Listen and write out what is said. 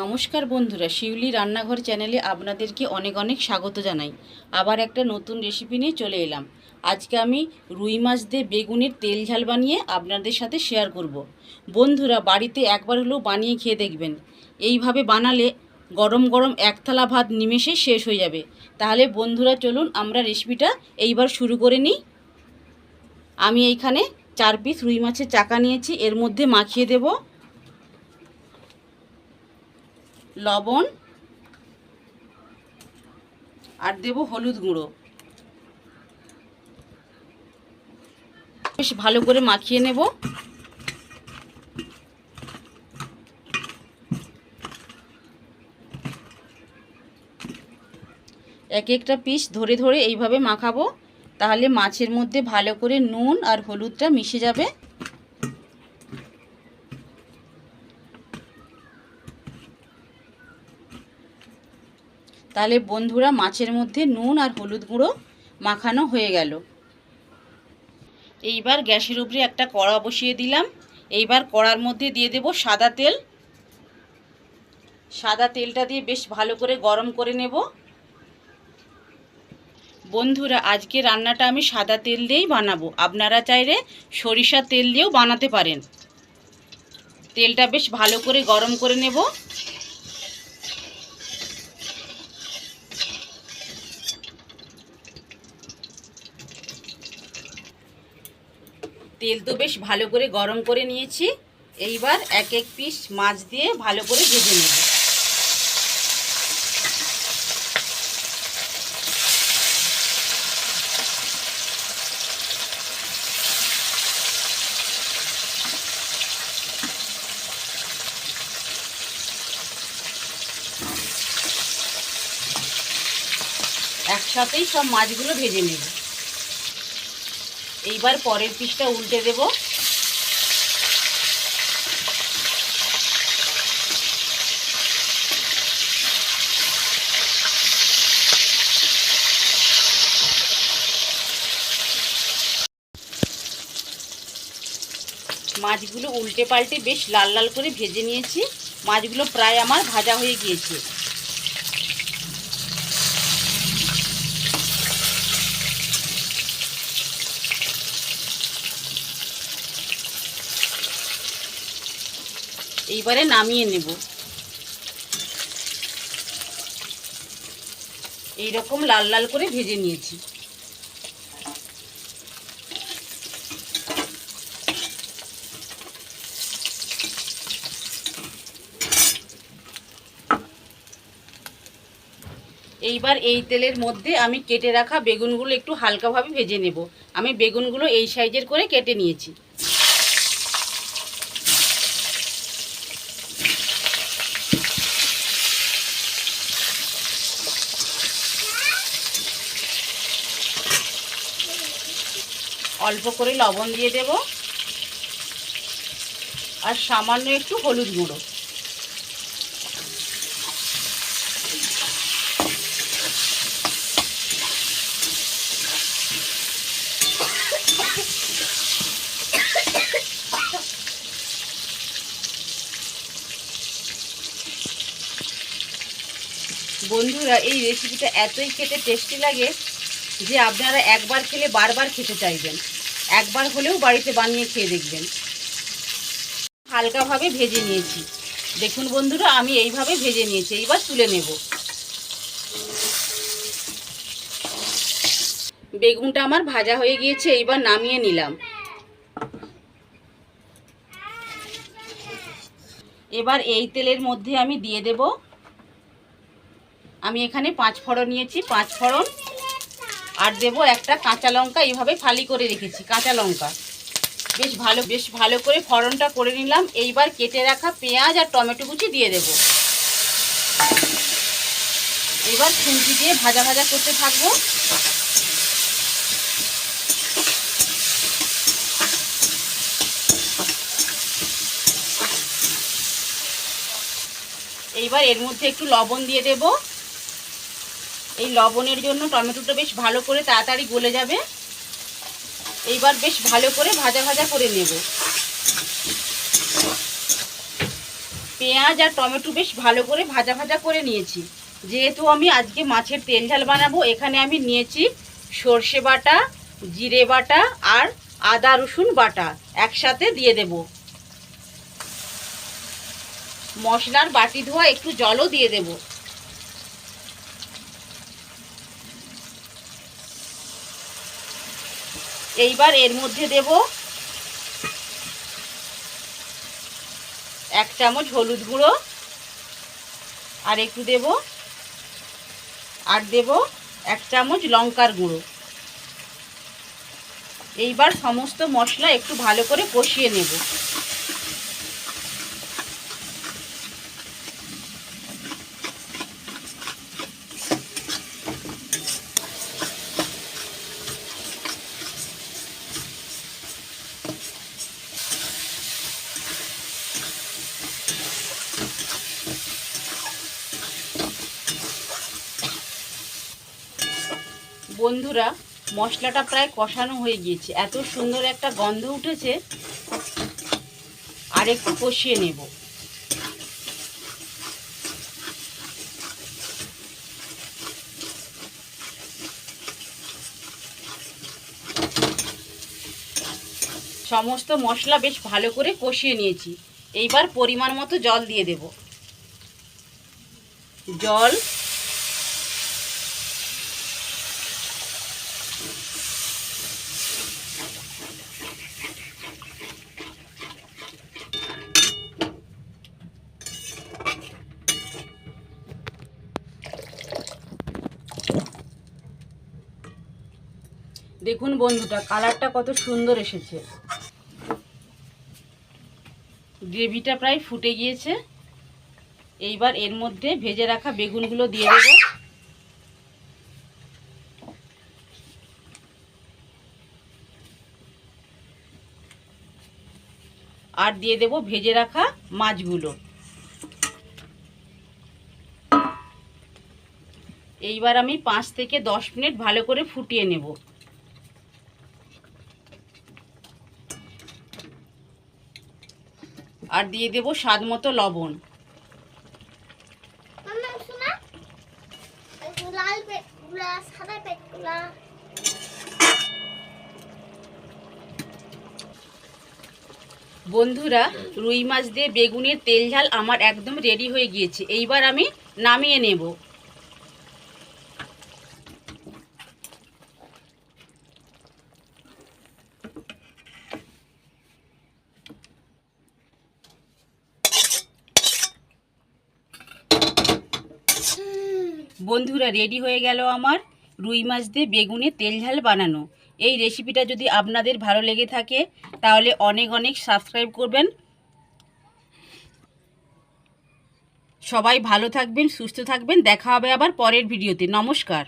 নমস্কার বন্ধুরা, শিউলি রান্নাঘর চ্যানেলে আপনাদেরকে অনেক অনেক স্বাগত জানাই। আবার একটা নতুন রেসিপি নিয়ে চলে এলাম। আজকে আমি রুই মাছ দিয়ে বেগুনের তেল ঝাল বানিয়ে আপনাদের সাথে শেয়ার করব। বন্ধুরা, বাড়িতে একবার হলেও বানিয়ে খেয়ে দেখবেন। এইভাবে বানালে গরম গরম এক থালা ভাত নিমেষে শেষ হয়ে যাবে। তাহলে বন্ধুরা, চলুন আমরা রেসিপিটা এইবার শুরু করে নিই। আমি এইখানে চার পিস রুই মাছের চাকা নিয়েছি, এর মধ্যে মাখিয়ে দেবো। লবণ আর দেব হলুদ গুঁড়ো। বেশ ভালো করে মাখিয়ে নেব। এক একটা পিস ধরে ধরে এইভাবে মাখাবো, তাহলে মাছের মধ্যে ভালো করে নুন আর হলুদটা মিশে যাবে। তাহলে বন্ধুরা মাছের মধ্যে নুন আর হলুদ গুঁড়ো মাখানো হয়ে গেল। এইবার গ্যাসের উপরে একটা কড়া বসিয়ে দিলাম। এইবার কড়ার মধ্যে দিয়ে দেব সাদা তেল। সাদা তেলটা দিয়ে বেশ ভালো করে গরম করে নেব। বন্ধুরা, আজকে রান্নাটা আমি সাদা তেল দিয়েই বানাবো। আপনারা চাইলে সরিষা তেল দিয়েও বানাতে পারেন। তেলটা বেশ ভালো করে গরম করে নেব। তেল তো বেশ ভালো করে গরম করে নিয়েছি। এইবার এক এক পিস মাছ দিয়ে ভালো করে ভেজে নেব। একসাথেই সব মাছগুলো ভেজে নেব। এইবার পরের পিসটা উল্টে দেব। মাছগুলো উল্টে পাল্টে বেশ লাল লাল করে ভেজে নিয়েছি। মাছগুলো প্রায় আমার ভাজা হয়ে গিয়েছে। এইবারে নামিয়ে নেব। এই রকম লাল লাল করে ভেজে নিয়েছি। এইবার এই তেলের মধ্যে আমি কেটে রাখা বেগুনগুলো একটু হালকাভাবে ভেজে নেব। আমি বেগুনগুলো এই সাইজের করে কেটে নিয়েছি। অল্প করে লবণ দিয়ে দেব। আর সামান্য একটু হলুদ গুঁড়ো। বন্ধুরা, এই রেসিপিটা এতই খেতে টেস্টি লাগে যে আপনারা একবার খেলে বারবার খেতে চাইবেন। একবার হলেও বাড়িতে বানিয়ে খেয়ে দেখবেন। হালকাভাবে ভেজে নিয়েছি। দেখুন বন্ধুরা, আমি এইভাবে ভেজে নিয়েছি, এইবার তুলে নেব। বেগুনটা আমার ভাজা হয়ে গিয়েছে, এইবার নামিয়ে নিলাম। এবার এই তেলের মধ্যে আমি দিয়ে দেব। আমি এখানে পাঁচ ফড়ন নিয়েছি, পাঁচ ফড়ন আর দেবো একটা কাঁচা লঙ্কা, এইভাবে ফালি করে রেখেছি, কাঁচা লঙ্কা। বেশ ভালো বেশ ভালো করে ফড়নটা করে নিলাম। এইবার কেটে রাখা পেঁয়াজ আর টমেটো কুচি দিয়ে দেব। এবার খুন্তি দিয়ে ভাজা ভাজা করতে থাকব। এইবার এর মধ্যে একটু লবণ দিয়ে দেবো। এই লবণের জন্য টমেটোটা বেশ ভালো করে তাড়াতাড়ি গলে যাবে। এইবার বেশ ভালো করে ভাজা ভাজা করে নেব। পেঁয়াজ আর টমেটো বেশ ভালো করে ভাজা ভাজা করে নিয়েছি। যেহেতু আমি আজকে মাছের তেল ঝাল বানাবো, এখানে আমি নিয়েছি সর্ষে বাটা, জিরে বাটা আর আদা, রসুন বাটা একসাথে দিয়ে দেব। মশলার বাটি ধোয়া একটু জলও দিয়ে দেব। এইবার এর মধ্যে দেব এক চামচ হলুদ গুঁড়ো, আর একটু দেব, আর দেব এক চামচ লঙ্কার গুঁড়ো। এইবার সমস্ত মশলা একটু ভালো করে কষিয়ে নেব। বন্ধুরা, মশলাটা প্রায় কষানো হয়ে গিয়েছে। এত সুন্দর একটা গন্ধ উঠেছে। আর একটু কষিয়ে নেব। সমস্ত মশলা বেশ ভালো করে কষিয়ে নিয়েছি। এইবার পরিমাণ মতো জল দিয়ে দেব। জল দেখুন বন্ধুটা, কালারটা কত সুন্দর এসেছে। গ্রেভিটা প্রায় ফুটে গিয়েছে। এইবার এর মধ্যে ভেজে রাখা বেগুনগুলো দিয়ে দেবো। আর দিয়ে দেব ভেজে রাখা মাছগুলো। এইবার আমি পাঁচ থেকে দশ মিনিট ভালো করে ফুটিয়ে নেব। আর দিয়ে দেব স্বাদ মতো লবণ। বন্ধুরা রুই মাছ দিয়ে বেগুনের তেল ঝাল আমার একদম রেডি হয়ে গিয়েছে। এইবার আমি নামিয়ে নেব। বন্ধুরা রেডি হয়ে গেল আমার রুই মাছ দিয়ে বেগুনে তেল ঝাল বানানো। এই রেসিপিটা যদি আপনাদের ভালো লেগে থাকে, তাহলে অনেক অনেক সাবস্ক্রাইব করবেন। সবাই ভালো থাকবেন, সুস্থ থাকবেন। দেখা হবে আবার পরের ভিডিওতে নমস্কার।